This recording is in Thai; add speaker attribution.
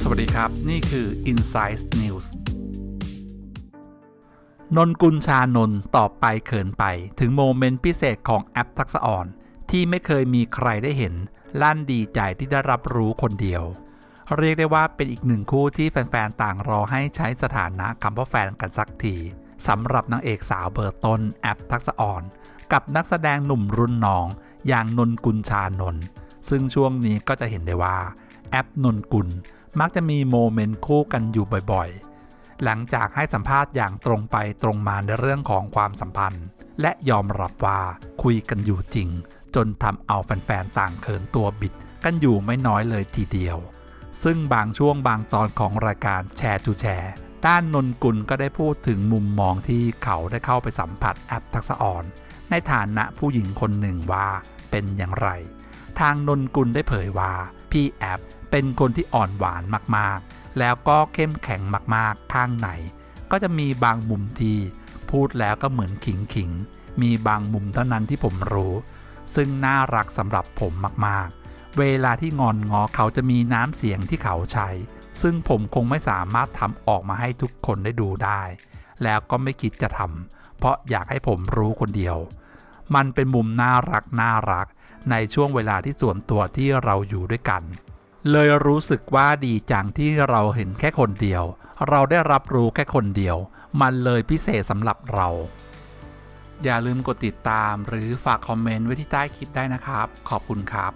Speaker 1: สวัสดีครับ นี่คือ Insight News นนกุลชานนท์ตอบไปเขินไปถึงโมเมนต์พิเศษของแอปทักษะอ่อน ที่ไม่เคยมีใครได้เห็น ลั่นดีใจที่ได้รับรู้คนเดียว เรียกได้ว่าเป็นอีกหนึ่งคู่ที่แฟนๆ ต่างรอให้ใช้สถานะคำว่าแฟนกันสักทีสำหรับนางเอกสาวเบอร์ต้นแอปทักษะอ่อน กับนักแสดงหนุ่มรุ่นน้อง อย่างนนกุลชานนซึ่งช่วงนี้ก็จะเห็นได้ว่า แอปนนกุลมักจะมีโมเมนต์คู่กันอยู่บ่อยๆ หลังจากให้สัมภาษณ์อย่างตรงไปตรงมาในเรื่องของความสัมพันธ์ และยอมรับว่าคุยกันอยู่จริง จนทำเอาแฟนๆต่างเขินตัวบิดกันอยู่ไม่น้อยเลยทีเดียว ซึ่งบางช่วงบางตอนของรายการแชร์ทูแชร์ด้านนนกุลก็ได้พูดถึงมุมมองที่เขาได้เข้าไปสัมผัสแอปทักษะอ่อน ในฐานะผู้หญิงคนหนึ่งว่า เป็นอย่างไร ทางนนกุลได้เผยว่า พี่แอปเป็นคนที่อ่อนหวานมากๆ แล้วก็เข้มแข็งมากๆ ข้างในก็จะมีบางมุมที่พูดแล้วก็เหมือนขิงขิงมีบางมุมเท่านั้นที่ผมรู้ ซึ่งน่ารักสำหรับผมมากๆ เวลาที่งอนงอเขาจะมีน้ำเสียงที่เขาใช้ ซึ่งผมคงไม่สามารถทำออกมาให้ทุกคนได้ดูได้ แล้วก็ไม่คิดจะทำเพราะอยากให้ผมรู้คนเดียว มันเป็นมุมน่ารักน่ารัก ในช่วงเวลาที่ส่วนตัวที่เราอยู่ด้วยกัน เลยรู้สึกว่าดีจังที่เราเห็นแค่คนเดียว เราได้รับรู้แค่คนเดียว มันเลยพิเศษสำหรับเรา อย่าลืมกดติดตามหรือฝากคอมเมนต์ไว้ที่ใต้คลิปได้นะครับ ขอบคุณครับ